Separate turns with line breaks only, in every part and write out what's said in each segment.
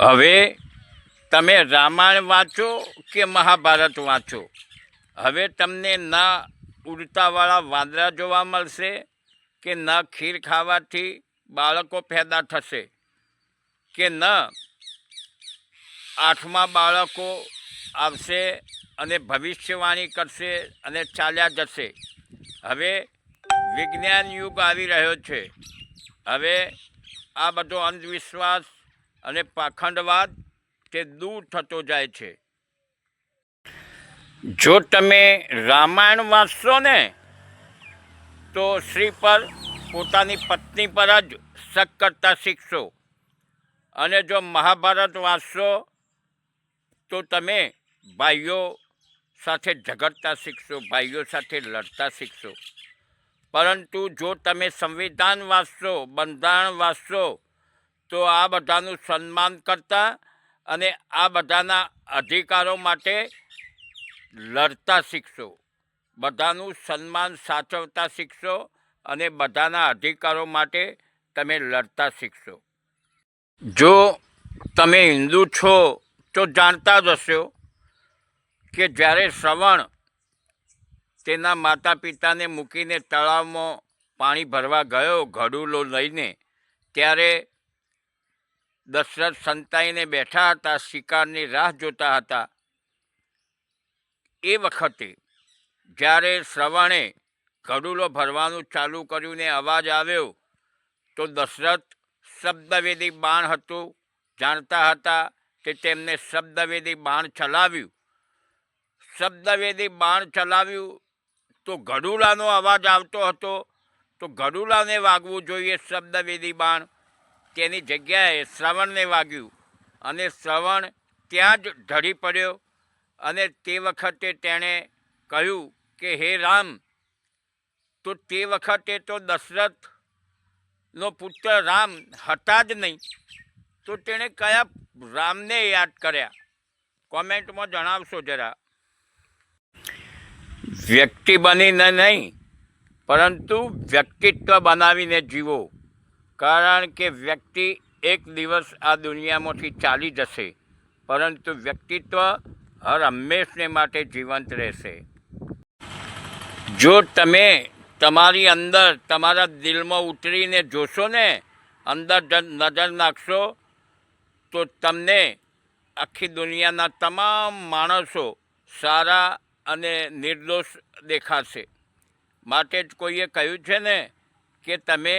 હવે તમે રામાયણ વાંચો કે મહાભારત વાંચો? હવે તમને ના ઉડતાવાળા વાંદરા જોવા મળશે કે ન ખીર ખાવાથી બાળકો પેદા થશે કે ન આઠમા બાળકો આવશે અને ભવિષ્યવાણી કરશે અને ચાલ્યા જશે? હવે વિજ્ઞાન યુગ આવી રહ્યો છે. હવે આ બધો અંધવિશ્વાસ અને પાખંડવાદ તે દૂર થતો જાય છે. જો તમે રામાયણ વાંચશો ને, તો શ્રી પર, પોતાની પત્ની પર જ શક કરતા શીખશો. અને જો મહાભારત વાંચશો, તો તમે ભાઈઓ સાથે ઝઘડતા શીખશો, ભાઈઓ સાથે લડતા શીખશો. પરંતુ જો તમે સંવિધાન વાંચશો, બંધારણ વાંચશો તો આ બધાનું સન્માન કરતા અને આ બધાના અધિકારો માટે લડતા શીખશો. બધાનું સન્માન સાચવતા શીખશો અને બધાના અધિકારો માટે તમે લડતા શીખશો. જો તમે હિન્દુ છો તો જાણતા જ હશો કે જ્યારે શ્રવણ તેના માતા પિતાને મૂકીને તળાવમાં પાણી ભરવા ગયો, ઘડુલો લઈને, ત્યારે દશરથ સંતાઈને બેઠા હતા, શિકારની રાહ જોતા હતા. એ વખતે જ્યારે શ્રવણે ઘડુલો ભરવાનું ચાલુ કર્યું ને અવાજ આવ્યો, તો દશરથ શબ્દવેદી બાણ હતું. જાણતા હતા કે તેમને શબ્દવેદી બાણ ચલાવ્યું. શબ્દવેદી બાણ ચલાવ્યું તો ગડુલાનો અવાજ આવતો હતો. તો ગડુલાને વાગવું જોઈએ શબ્દવેદી બાણ. તેની જગ્યાએ શ્રવણને વાગ્યું. અને શ્રવણ ત્યાં જ ઢળી પડ્યો. અને તે વખતે તેણે કહ્યું કે, હે રામ, તો તે વખતે તો દશરથનો પુત્ર રામ હતા જ નહીં. તો તેણે કયા રામને યાદ કર્યા? કોમેન્ટમાં જણાવશો જરા. વ્યક્તિ બનીને નહીં, પરંતુ વ્યક્તિત્વ બનાવીને જીવો. કારણ કે વ્યક્તિ એક દિવસ આ દુનિયામાંથી ચાલી જશે, પરંતુ વ્યક્તિત્વ હર હંમેશને માટે જીવંત રહેશે. જો તમે તમારી અંદર તમારા દિલમાં ઉતરીને જોશો ને, અંદર નજર નાખશો, તો તમને આખી દુનિયાના તમામ માણસો સારા અને નિર્દોષ દેખાશે. માટે જ કોઈએ કહ્યું છે ને, કે તમે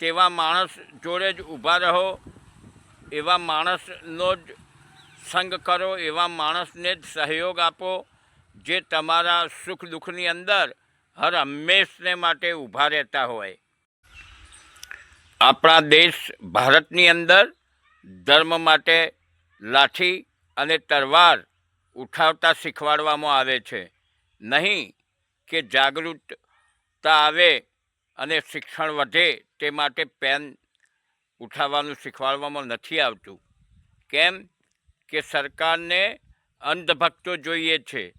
તેવા માણસ જોડે જ ઊભા રહો, એવા માણસનો જ સંગ કરો, એવા માણસને જ સહયોગ આપો, જે તમારા સુખ દુઃખની અંદર હર હંમેશને માટે ઊભા રહેતા હોય. આપણા દેશ ભારતની અંદર ધર્મ માટે લાઠી અને તરવાર ઉઠાવતા શીખવાડવામાં આવે છે. નહીં કે જાગૃતતા આવે અને શિક્ષણ વધે તે માટે પેન ઉઠાવવાનું શીખવાડવામાં નથી આવતું. કેમ કે સરકારને અંધભક્તો જોઈએ છે.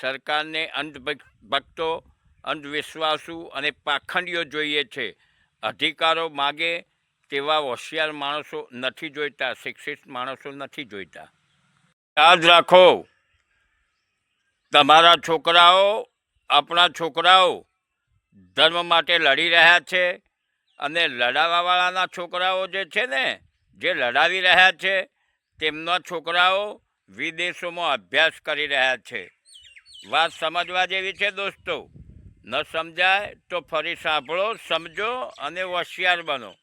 સરકારને અંધભક્તો, અંધવિશ્વાસુ અને પાખંડીઓ જોઈએ છે. અધિકારો માગે તેવા હોશિયાર માણસો નથી જોઈતા, શિક્ષિત માણસો નથી જોઈતા. યાદ રાખો, તમારા છોકરાઓ, આપણા છોકરાઓ ધર્મ માટે લડી રહ્યા છે અને લડાવવાવાળાના છોકરાઓ જે છે ને, જે લડાવી રહ્યા છે, તેમના છોકરાઓ વિદેશોમાં અભ્યાસ કરી રહ્યા છે. વાત સમજવા જેવી છે દોસ્તો. ન સમજાય તો ફરી સાંભળો, સમજો અને હોશિયાર બનો.